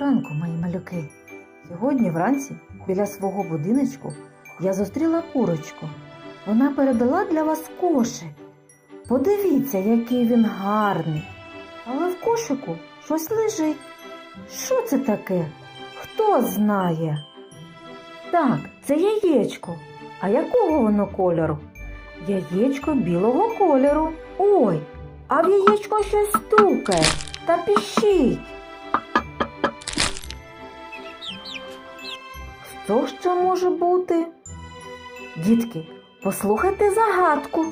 Ранку, мої малюки. Сьогодні вранці біля свого будиночку я зустріла курочку. Вона передала для вас кошик. Подивіться, який він гарний. Але в кошику щось лежить. Що це таке? Хто знає? Так, це яєчко. А якого воно кольору? Яєчко білого кольору. Ой, а в яєчко щось стукає та піщить. Що ще може бути? Дітки, послухайте загадку.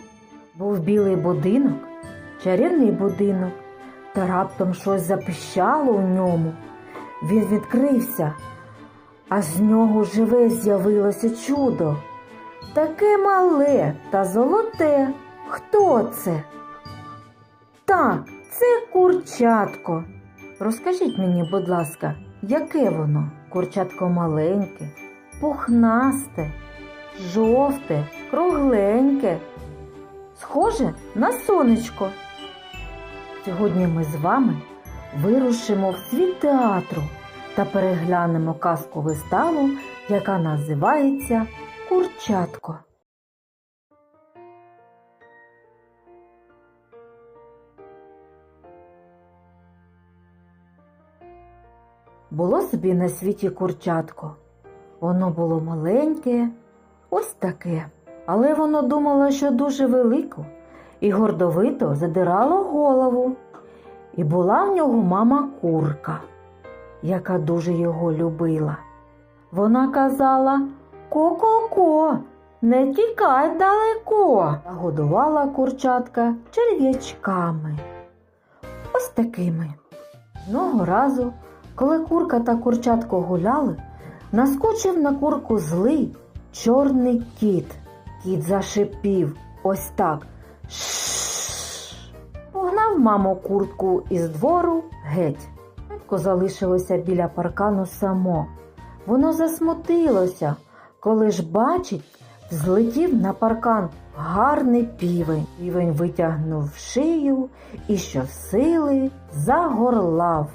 Був білий будинок, чарівний будинок, та раптом щось запищало у ньому. Він відкрився, а з нього живе з'явилося чудо. Таке мале та золоте. Хто це? Так, це курчатко. Розкажіть мені, будь ласка, яке воно? Курчатко маленьке, пухнасте, жовте, кругленьке, схоже на сонечко. Сьогодні ми з вами вирушимо в світ театру та переглянемо казку виставу, яка називається Курчатко. Було собі на світі курчатко. Воно було маленьке, ось таке. Але воно думало, що дуже велико, і гордовито задирало голову. І була в нього мама курка, яка дуже його любила. Вона казала Ко-ко-ко, не тікай далеко. Та годувала курчатка черв'ячками. Ось такими. Одного разу, коли курка та курчатко гуляли, наскочив на курку злий чорний кіт. Кіт зашипів ось так. Шш. Погнав маму куртку із двору геть. Батько залишилося біля паркану само. Воно засмутилося, коли ж бачить, злетів на паркан гарний півень. Півень витягнув шию і щосили загорлав.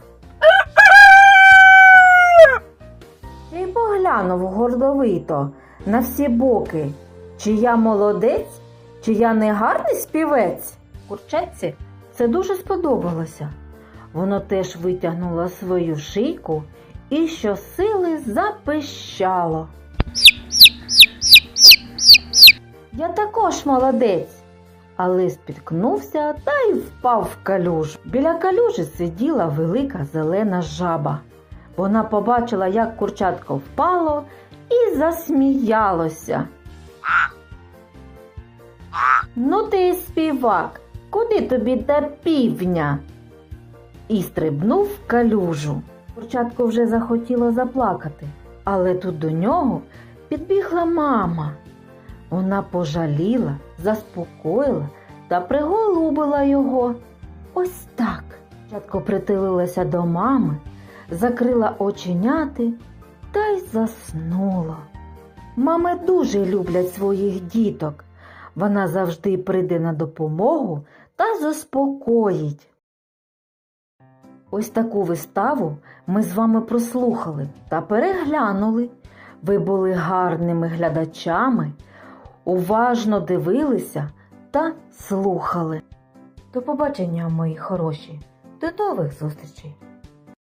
І поглянув гордовито на всі боки, чи я молодець, чи я не гарний співець. Курчатці це дуже сподобалося. Воно теж витягнуло свою шийку і щосили запищало. Я також молодець, але спіткнувся та й впав в калюж. Біля калюжі сиділа велика зелена жаба. Вона побачила, як курчатко впало, і засміялося. Ну ти співак, куди тобі до півня? І стрибнув в калюжу. Курчатко вже захотіло заплакати, але тут до нього підбігла мама. Вона пожаліла, заспокоїла та приголубила його. Ось так. Курчатко притулилася до мами, закрила оченяти та й заснула. Мами дуже люблять своїх діток. Вона завжди прийде на допомогу та заспокоїть. Ось таку виставу ми з вами прослухали та переглянули. Ви були гарними глядачами, уважно дивилися та слухали. До побачення, мої хороші, до нових зустрічей!